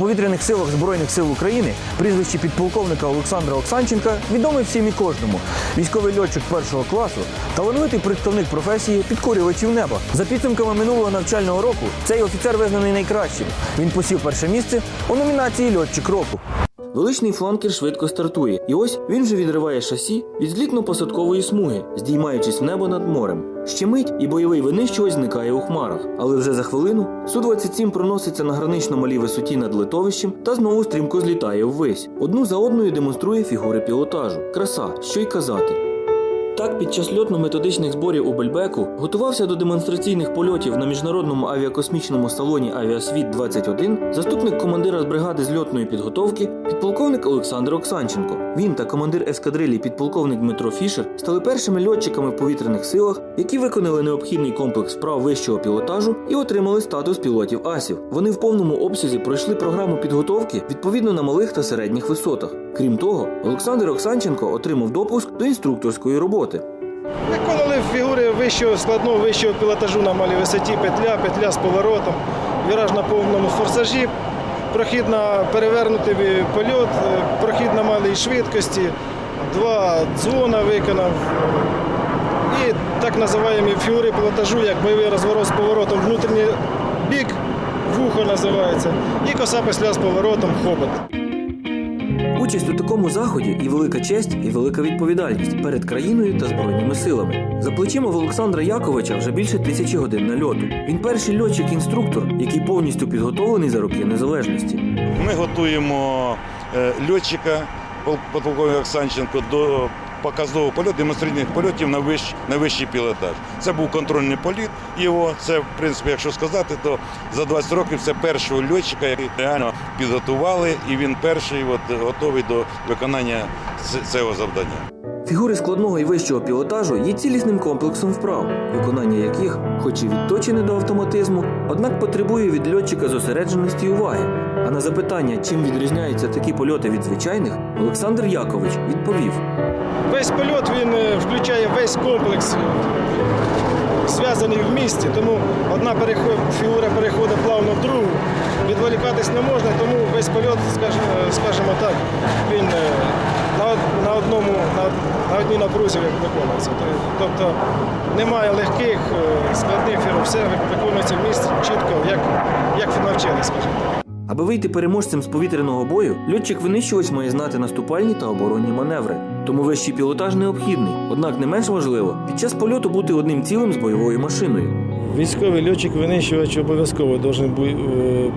Повітряних силах Збройних сил України прізвище підполковника Олександра Оксанченка відоме всім і кожному. Військовий льотчик першого класу, талановитий представник професії підкорювачів неба. За підсумками минулого навчального року цей офіцер визнаний найкращим. Він посів перше місце у номінації Льотчик року. Величний фланкер швидко стартує, і ось він вже відриває шасі від злітно-посадкової смуги, здіймаючись в небо над морем. Ще мить і бойовий винищувач зникає у хмарах. Але вже за хвилину Су-27 проноситься на гранично малій висоті над литовищем та знову стрімко злітає ввесь. Одну за одною демонструє фігури пілотажу. Краса, що й казати. Так, під час льотно-методичних зборів у Бельбеку готувався до демонстраційних польотів на міжнародному авіакосмічному салоні Авіасвіт 21 заступник командира з бригади з льотної підготовки, підполковник Олександр Оксанченко. Він та командир ескадрилі підполковник Дмитро Фішер стали першими льотчиками в повітряних силах, які виконали необхідний комплекс вправ вищого пілотажу і отримали статус пілотів асів. Вони в повному обсязі пройшли програму підготовки відповідно на малих та середніх висотах. Крім того, Олександр Оксанченко отримав допуск до інструкторської роботи. Виконали фігури вищого складного вищого пілотажу на малій висоті, петля, петля з поворотом, віраж на повному форсажі, прохід на перевернутий польот, прохід на малій швидкості, два дзвона виконав. І так називаємо фігури пілотажу, як бойовий розворот з поворотом внутрішній бік, вухо називається, і коса петля з поворотом хобот. Участь у такому заході і велика честь, і велика відповідальність перед країною та збройними силами. За плечима в Олександра Яковича вже більше тисячі годин нальоту. Він перший льотчик-інструктор, який повністю підготовлений за роки незалежності. Ми готуємо е, льотчика полковник Оксанченко до показового польоту, демонстраційних польотів на, вищ, на вищий пілотаж. Це був контрольний політ його. Це, в принципі, якщо сказати, то за 20 років це першого льотчика, який реально підготували, і він перший от, готовий до виконання цього завдання. Фігури складного і вищого пілотажу є цілісним комплексом вправ, виконання яких, хоч і відточене до автоматизму, однак потребує від льотчика зосередженості і уваги. А на запитання, чим відрізняються такі польоти від звичайних, Олександр Якович відповів. Весь польот він е, включає весь комплекс, е, зв'язаний в місті, тому одна переход, фігура переходить плавно в другу. Відволікатись не можна, тому весь польот, скажімо, скажімо так, він е, на, одному, на, одній напрузі виконується. Тобто немає легких, е, складних фігур, все виконується в місті чітко, як, як навчили, скажімо так. Аби вийти переможцем з повітряного бою, льотчик-винищувач має знати наступальні та оборонні маневри. Тому вищий пілотаж необхідний. Однак не менш важливо під час польоту бути одним цілим з бойовою машиною. Військовий льотчик винищувач обов'язково е,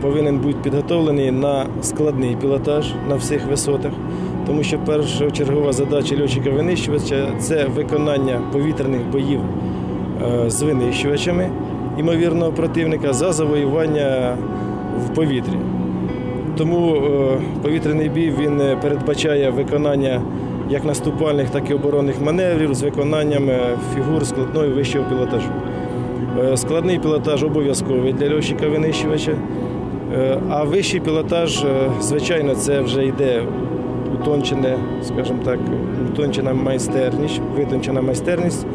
повинен бути підготовлений на складний пілотаж на всіх висотах, тому що першочергова задача льотчика винищувача це виконання повітряних боїв е, з винищувачами імовірного противника за завоювання в повітрі. Тому е, повітряний бій він е, передбачає виконання як наступальних, так і оборонних маневрів з виконанням е, фігур складного вищого пілотажу. Складний пілотаж обов'язковий для льотчика винищувача. А вищий пілотаж, звичайно, це вже йде утончене, скажімо так, утончена майстерність, витончена майстерність.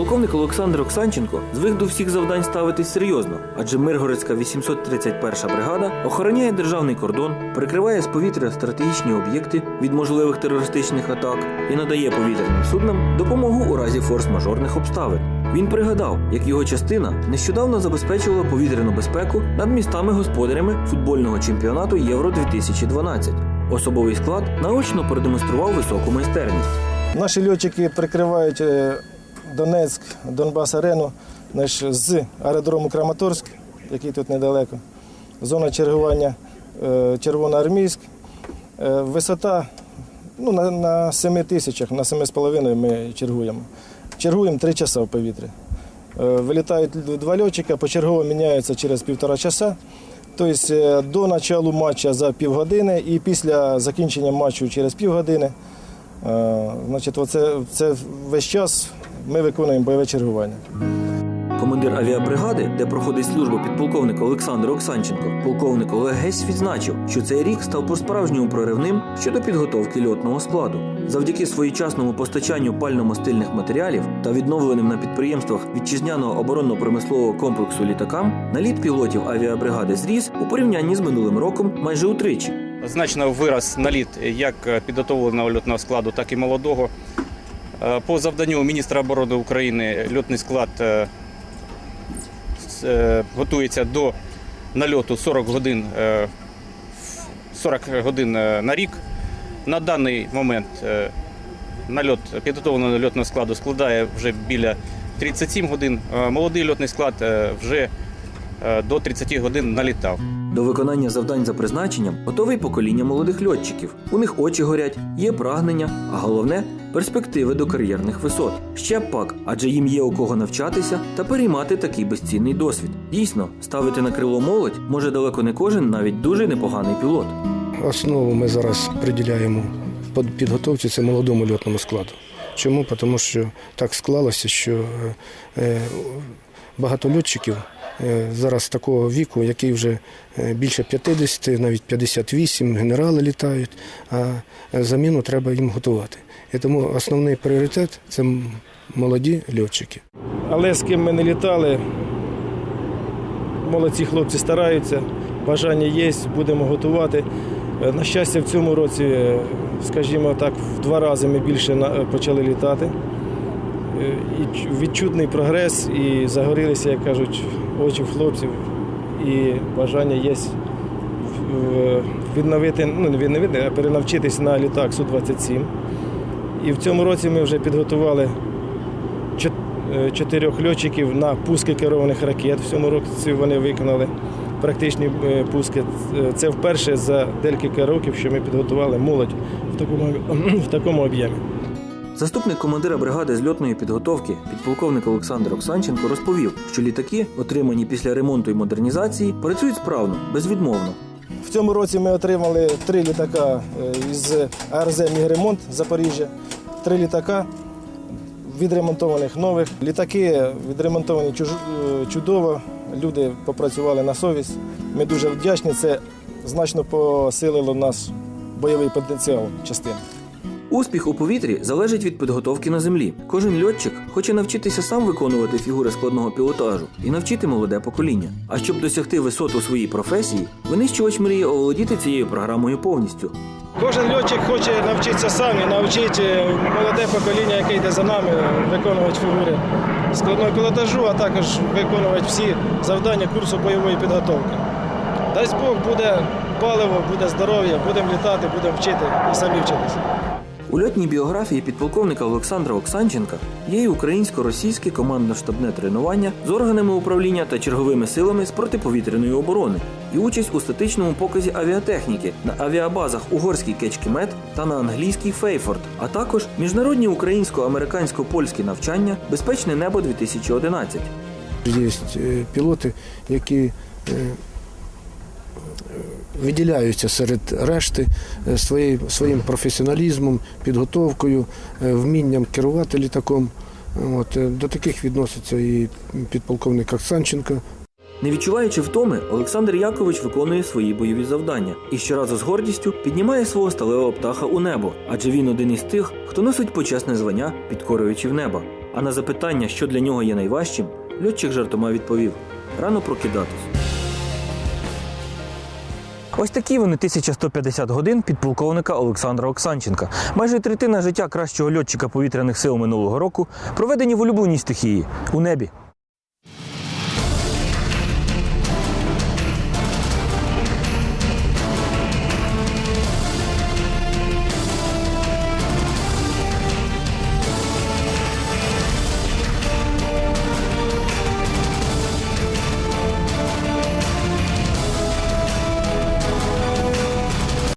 Полковник Олександр Оксанченко звик до всіх завдань ставитись серйозно, адже Миргородська 831 бригада охороняє державний кордон, прикриває з повітря стратегічні об'єкти від можливих терористичних атак і надає повітряним суднам допомогу у разі форс-мажорних обставин. Він пригадав, як його частина нещодавно забезпечувала повітряну безпеку над містами-господарями футбольного чемпіонату Євро 2012. Особовий склад наочно продемонстрував високу майстерність. Наші льотчики прикривають е, Донецьк, Донбас арену з аеродрому Краматорськ, який тут недалеко. Зона чергування е, Червоноармійськ. Е, Висота ну, на, на 7 тисячах, на 7,5 ми чергуємо. Чергуємо 3 часа в повітрі. Е, Вилітають два льотчика, почергово міняються через півтора часа. Тобто до початку матчу за півгодини і після закінчення матчу через півгодини. Е, Значить, оце, це весь час ми виконуємо бойове чергування. Командир авіабригади, де проходить службу підполковник Олександр Оксанченко, полковник Олег Гесь відзначив, що цей рік став по-справжньому проривним щодо підготовки льотного складу. Завдяки своєчасному постачанню пально-мастильних матеріалів та відновленим на підприємствах вітчизняного оборонно-промислового комплексу літакам наліт пілотів авіабригади зріс у порівнянні з минулим роком майже утричі. Значно вирос наліт як підготовленого льотного складу, так і молодого. Е, По завданню міністра оборони України льотний склад е, е, готується до нальоту 40 годин, е, 40 годин е, на рік. На даний момент е, нальот підготовленого льотного складу складає вже біля 37 годин. Е, Молодий льотний склад е, вже е, до 30 годин налітав. До виконання завдань за призначенням готове покоління молодих льотчиків. У них очі горять, є прагнення, а головне перспективи до кар'єрних висот. Ще пак, адже їм є у кого навчатися та переймати такий безцінний досвід. Дійсно, ставити на крило молодь може далеко не кожен, навіть дуже непоганий пілот. Основу ми зараз приділяємо під підготовці це молодому льотному складу. Чому? Тому що так склалося, що е, е, багато льотчиків зараз такого віку, який вже е, більше 50, навіть 58, генерали літають, а е, заміну треба їм готувати. І тому основний пріоритет це молоді льотчики. Але з ким ми не літали, молодці хлопці стараються, бажання є, будемо готувати. Е, На щастя, в цьому році, е, скажімо так, в два рази ми більше е, почали літати. І відчутний прогрес, і загорілися, як кажуть, очі хлопців, і бажання є відновити, ну не відновити, а перенавчитись на літак Су-27. І в цьому році ми вже підготували е, чотирьох льотчиків на пуски керованих ракет. В цьому році вони виконали практичні е, пуски. Це вперше за декілька років, що ми підготували молодь в такому, в такому об'ємі. Заступник командира бригади з льотної підготовки, підполковник Олександр Оксанченко, розповів, що літаки, отримані після ремонту і модернізації, працюють справно, безвідмовно. В цьому році ми отримали три літака е, із АРЗ Мігремонт Запоріжжя, три літака відремонтованих нових. Літаки відремонтовані е, чудово, люди попрацювали на совість. Ми дуже вдячні. Це значно посилило наш бойовий потенціал частини. Успіх у повітрі залежить від підготовки на землі. Кожен льотчик хоче навчитися сам виконувати фігури складного пілотажу і навчити молоде покоління. А щоб досягти висот у своїй професії, винищувач мріє оволодіти цією програмою повністю. Кожен льотчик хоче навчитися сам і навчити молоде покоління, яке йде за нами, виконувати фігури складного пілотажу, а також виконувати всі завдання курсу бойової підготовки. Дасть Бог, буде паливо, буде здоров'я, будемо літати, будемо вчити і самі вчитися. У льотній біографії підполковника Олександра Оксанченка є й українсько-російське командно-штабне тренування з органами управління та черговими силами з протиповітряної оборони і участь у статичному показі авіатехніки на авіабазах угорський Кечкімет та на англійський Фейфорд, а також міжнародні українсько-американсько-польські навчання Безпечне небо 2011 Є е, пілоти, які е, виділяються серед решти е, своєю- своїм професіоналізмом, підготовкою, е, вмінням керувати літаком. От, е, до таких відноситься і підполковник Оксанченко, Не відчуваючи втоми, Олександр Якович виконує свої бойові завдання і щоразу з гордістю піднімає свого сталевого птаха у небо, адже він один із тих, хто носить почесне звання, підкорюючи в небо. А на запитання, що для нього є найважчим, льотчик жартома відповів: рано прокидатись. Ось такі вони 1150 годин підполковника Олександра Оксанченка. Майже третина життя кращого льотчика повітряних сил минулого року проведені в улюбленій стихії у небі.